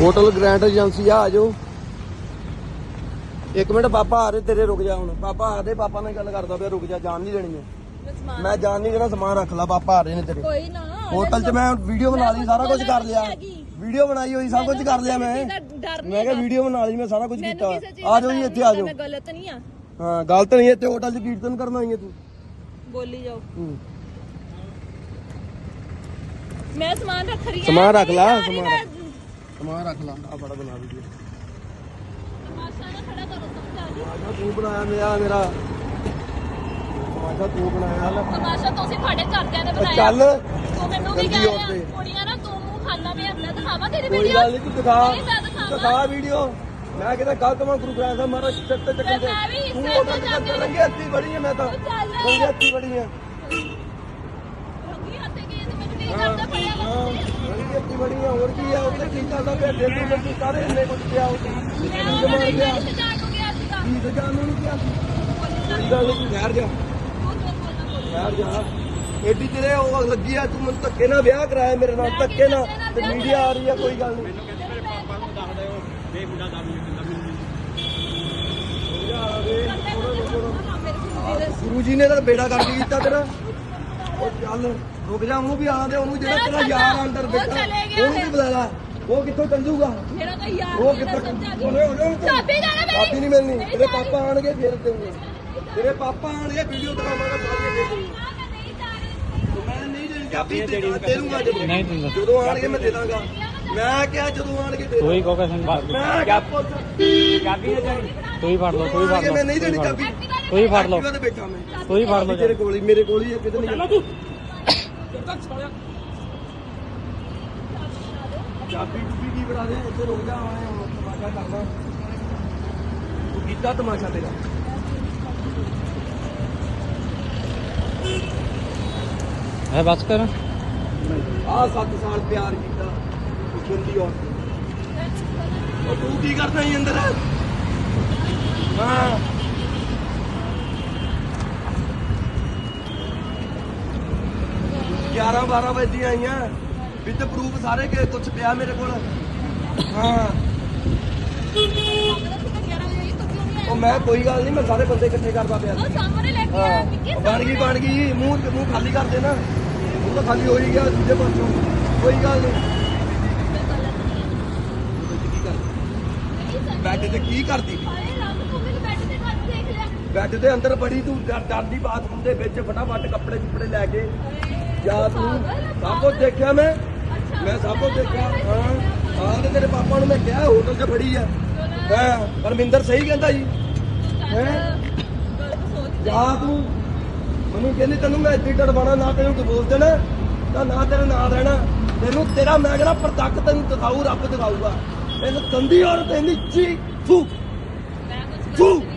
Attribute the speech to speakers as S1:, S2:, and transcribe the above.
S1: Hotel grand agency ਆ ਆਜੋ ਇੱਕ ਮਿੰਟ ਪਾਪਾ ਆ ਰਹੇ ਤੇਰੇ ਰੁਕ ਜਾ ਹੁਣ। ਪਾਪਾ ਆ ਦੇ ਪਾਪਾ ਨਾਲ ਗੱਲ ਕਰਦਾ ਪਿਆ ਰੁਕ ਜਾ ਜਾਣ ਨਹੀਂ ਦੇਣੀ ਮੈਂ ਮੈਂ ਜਾਣ ਨਹੀਂ ਦੇਣਾ ਸਮਾਨ ਰੱਖ ਲਾ ਪਾਪਾ ਆ ਰਹੇ ਨੇ ਤੇਰੇ।
S2: ਕੋਈ ਨਾ
S1: ਹੋਟਲ 'ਚ ਮੈਂ ਵੀਡੀਓ ਬਣਾ ਲਈ ਸਾਰਾ ਕੁਝ ਕਰ ਲਿਆ। ਵੀਡੀਓ ਬਣਾਈ ਹੋਈ ਸਭ ਕੁਝ ਕਰ ਲਿਆ ਮੈਂ। ਮੈਂ ਕਿਹਾ ਵੀਡੀਓ ਬਣਾ ਲਈ ਮੈਂ ਸਾਰਾ ਕੁਝ ਕੀਤਾ। ਆ ਜਾਓ ਜੀ ਇੱਥੇ ਆ ਜਾਓ।
S2: ਗਲਤ ਨਹੀਂ ਆ
S1: ਹਾਂ ਗਲਤ ਨਹੀਂ ਇੱਥੇ ਹੋਟਲ 'ਚ ਕੀਰਤਨ ਕਰਨ ਆਈ ਹੈ ਤੂੰ।
S2: ਬੋਲੀ ਜਾਓ। ਮੈਂ ਸਮਾਨ ਰੱਖ ਰਹੀ ਹਾਂ
S1: ਸਮਾਨ ਰੱਖ ਲਾ, ਸਮਾਨ। ਸਮਾਨ ਰੱਖ ਲਾ। ਆ ਬੜਾ ਬਣਾ ਵੀਡੀਓ
S2: ਤਮਾਸ਼ਾ
S1: ਤੂੰ ਬਣਾਇਆ ਮੇਰਾ ਮੇਰਾ। ਤਮਾਸ਼ਾ ਤੂੰ ਬਣਾਇਆ। ਲੈ
S2: ਤਮਾਸ਼ਾ ਤੁਸੀਂ ਘਰਦਿਆਂ ਨੇ ਬਣਾਇਆ।
S1: ਚੱਲ
S2: ਤੂੰ ਮੈਨੂੰ ਵੀ ਕਹਿ ਰਿਹਾ। ਕੁੜੀਆਂ ਨਾ ਤੂੰ ਮੂੰਹ ਖਾਣਾ ਮੈਂ ਆਪਣਾ ਦਿਖਾਵਾਂ ਤੇਰੀ
S1: ਕੋਈ
S2: ਵੀਡੀਓ
S1: ਗੱਲ ਨਹੀਂ ਤੂੰ ਦਿਖਾ। ਦਿਖਾ ਵੀਡੀਓ ਮੈਂ ਕਿਤੇ ਗਲਤ ਮੈਂ ਗੁਰੂ ਗ੍ਰੰਥ ਸਾਹਿਬ ਮਹਾਰਾਜ ਸਿਰ ਤੇ ਚੱਕਣ ਦੇ।
S2: ਵੀ
S1: ਤੂੰ ਉਹਦੇ
S2: ਤੇ
S1: ਤੇ
S2: ਚੱਕ ਕੇ-
S1: ਰੰਗੇ ਹੱਥੀ ਬੜੀ ਹੈ ਮੈਂ ਤਾਂ।
S2: ਚੱਲ।
S1: ਰੰਗੇ ਹੱਥੀ ਬੜੀ ਹੈ
S2: ਰੋਗੀ ਹੱਥੇ ਕੀ ਤੇ ਮੈਨੂੰ ਨਹੀਂ ਕਰਦਾ ਪੜਿਆ
S1: ਹਾਂ, ਰੰਗੇ ਹੱਥੀ ਬੜੀ ਹੈ ਹੋਰ ਕੀ ਹੈ ਉੱਥੇ ਕੀ ਚੱਲਦਾ ਪਿਆ ਸਾਰੇ ਇੰਨੇ ਕੁਝ ਪਿਆ ਉੱਥੇ।
S2: ਮੈਂ ਉਹਨਾਂ ਗਿਆ
S1: ਕੀ ਤੇ ਜਾਣੂ ਨੂੰ ਕਿਹਾ ਗੱਲ ਨਹੀਂ ਠਹਿਰ ਜਾ। ਠਹਿਰ ਜਾ। ਏਡੀ ਤੇਰੇ ਉਹ ਲੱਗੀ ਆ ਤੂੰ ਮੈਨੂੰ ਧੱਕੇ ਨਾਲ ਵਿਆਹ ਕਰਾਇਆ ਮੇਰੇ ਨਾਲ ਧੱਕੇ ਨਾਲ। ਤੇ ਮੀਡੀਆ ਆ ਰਹੀ ਆ ਕੋਈ ਗੱਲ ਨਹੀਂ। ਗੁਰੂ ਜੀ ਨੇ ਤਾਂ ਬੇੜਾ ਕਰ ਕੀਤਾ ਤੇਰਾ। ਉਹ ਚੱਲ ਰੁਕ ਜਾ ਉਹਨੂੰ ਵੀ ਆਣ ਦੇ ਉਹਨੂੰ ਜਿਹੜਾ ਤੇਰਾ ਯਾਰ ਅੰਦਰ ਬੈਠਾ ਉਹਨੂੰ ਵੀ ਬੁਲਾ ਲੈ। ਉਹ ਕਿੱਥੋਂ
S2: ਮੇਰਾ ਤਾਂ ਯਾਰ
S1: ਉਹ ਕਿੱਥੋਂ
S2: ਚਾਬੀ ਜਾਣਾ ਮੇਰੀ
S1: ਚਾਬੀ ਨਹੀਂ ਮਿਲਣੀ। ਤੇਰੇ। ਪਾਪਾ ਆਣਗੇ ਫਿਰ ਦੇਊਂਗਾ ਤੇਰੇ ਪਾਪਾ ਆਣਗੇ ਵੀਡੀਓ ਦਿਖਾਵਾਂਗਾ ਸਾਰੀਆਂ ਦੇ ਦੂੰਗਾ ਮੈਂ ਨਹੀਂ ਦੇਣੀ ਚਾਬੀ ਦੇ ਦੂੰਗਾ ਜਦੋਂ
S3: ਨਹੀਂ ਦਿੰਦਾ
S1: ਜਦੋਂ ਆਣਗੇ ਮੈਂ ਦੇ ਦਾਂਗਾ। ਮੈਂ ਕਿਹਾ ਜਦੋਂ ਆਣਗੇ ਦੇ
S3: ਤੂੰ ਹੀ ਕਹੋਗਾ ਸਿੰਘ
S1: ਮੈਂ ਕਿਹਾ ਪੁੱਤ।
S3: ਤੂੰ ਹੀ ਫੜ ਲਓ ਤੂੰ ਹੀ ਫੜ ਲਓ।
S1: ਮੈਂ ਨਹੀਂ ਦੇਣੀ ਚਾਬੀ
S3: ਤੂੰ ਹੀ ਫੜ ਲਓ
S1: ਐਕਟਿਵਾ ਤੇ ਬੈਠਾ ਮੈਂ
S3: ਤੂੰ ਹੀ ਫੜ ਲਓ
S1: ਤੇਰੇ ਕੋਲ ਹੀ ਮੇਰੇ ਕੋਲ ਹੀ ਹੈ ਕਿਤੇ ਨਹੀਂ ਤੂੰ ਚਾਬੀ ਚੁਬੀ ਕੀ ਬਣਾ ਦੇ ਇੱਥੇ ਰੁਕ ਜਾ ਆਏ ਹੁਣ ਤਮਾਸ਼ਾ ਕਰਨਾ ਤੂੰ ਕੀਤਾ ਤਮਾਸ਼ਾ ਤੇਰਾ
S3: ਹੈ ਬਸ ਕਰ
S1: ਆਹ 7 ਸਾਲ ਪਿਆਰ ਕੀਤਾ ਉਸ ਗੰਦੀ ਔਰਤ ਨਾਲ। ਉਹ ਤੂੰ ਕੀ ਕਰਦਾ ਹੀ ਅੰਦਰ ਹਾਂ ਗਿਆਰਾਂ 12 ਵਜੇ ਦੀਆਂ ਆਈਆਂ। ਵਿਦ ਪ੍ਰੂਫ ਸਾਰੇ ਕੇ ਕੁਝ ਪਿਆ ਮੇਰੇ ਕੋਲ। ਹਾਂ। ਉਹ ਮੈਂ ਕੋਈ ਗੱਲ ਨਹੀਂ ਮੈਂ ਸਾਰੇ ਬੰਦੇ ਇਕੱਠੇ ਕਰਦਾ ਪਿਆ।
S2: ਉਹ ਸਾਹਮਣੇ ਲੈ ਕੇ ਆ
S1: ਉਹ ਬਣ ਗਈ ਬਣ ਗਈ। ਮੂੰਹ ਮੂੰਹ ਖਾਲੀ ਕਰ ਦੇ ਨਾ। ਮੂੰਹ ਤਾਂ ਖਾਲੀ ਹੋ ਹੀ ਗਿਆ ਦੂਜੇ ਪਾਸੋਂ। ਕੋਈ ਗੱਲ ਨਹੀਂ ਬੈੱਡ ਤੇ ਕੀ ਕਰਦੀ ਸੀ? ਬੈੱਡ ਦੇ ਅੰਦਰ ਬੜੀ ਤੂੰ ਡਰ- ਡਰਦੀ ਬਾਥਰੂਮ ਦੇ ਵਿੱਚ। ਫਟਾਫਟ ਕੱਪੜੇ ਕੁਪੜੇ ਲੈ ਕੇ। ਜਾ ਤੂੰ ਸਭ ਕੁਝ ਦੇਖਿਆ ਮੈਂ। ਮੈਂ ਸਭ ਕੁਝ ਦੇਖਿਆ। ਹਾਂ ਆਹ ਤੇ ਤੇਰੇ ਪਾਪਾ ਨੂੰ ਮੈਂ ਕਿਹਾ ਹੋਟਲ 'ਚ ਫੜੀ ਆ। ਹਾਂ ਪਰਮਿੰਦਰ ਸਹੀ ਕਹਿੰਦਾ ਜੀ। ਹੈਂ? ਜਾ ਤੂੰ ਮੈਨੂੰ ਕਹਿੰਦੀ ਤੈਨੂੰ ਮੈਂ ਇੱਥੇ ਡੜਵਾਣਾ ਨਾ ਤੈਨੂੰ ਡਿਵੋਰਸ ਦੇਣਾ ਤਾਂ ਨਾ ਤੇਰਾ ਨਾਂ ਰਹਿਣਾ। ਤੈਨੂੰ ਤੇਰਾ ਮੈਂ ਕਹਿੰਦਾ ਪ੍ਰਤੱਖ ਤੈਨੂੰ ਦਿਖਾਊ ਰੱਬ ਦਿਖਾਊਗਾ। ਤੈਨੂੰ ਤੰਦੀ ਔਰ ਤੈਨੂੰ ਚੀ ਫੂ
S2: ਮੈਂ ਕੁਝ
S1: ਫੂ
S2: ਨਹੀਂ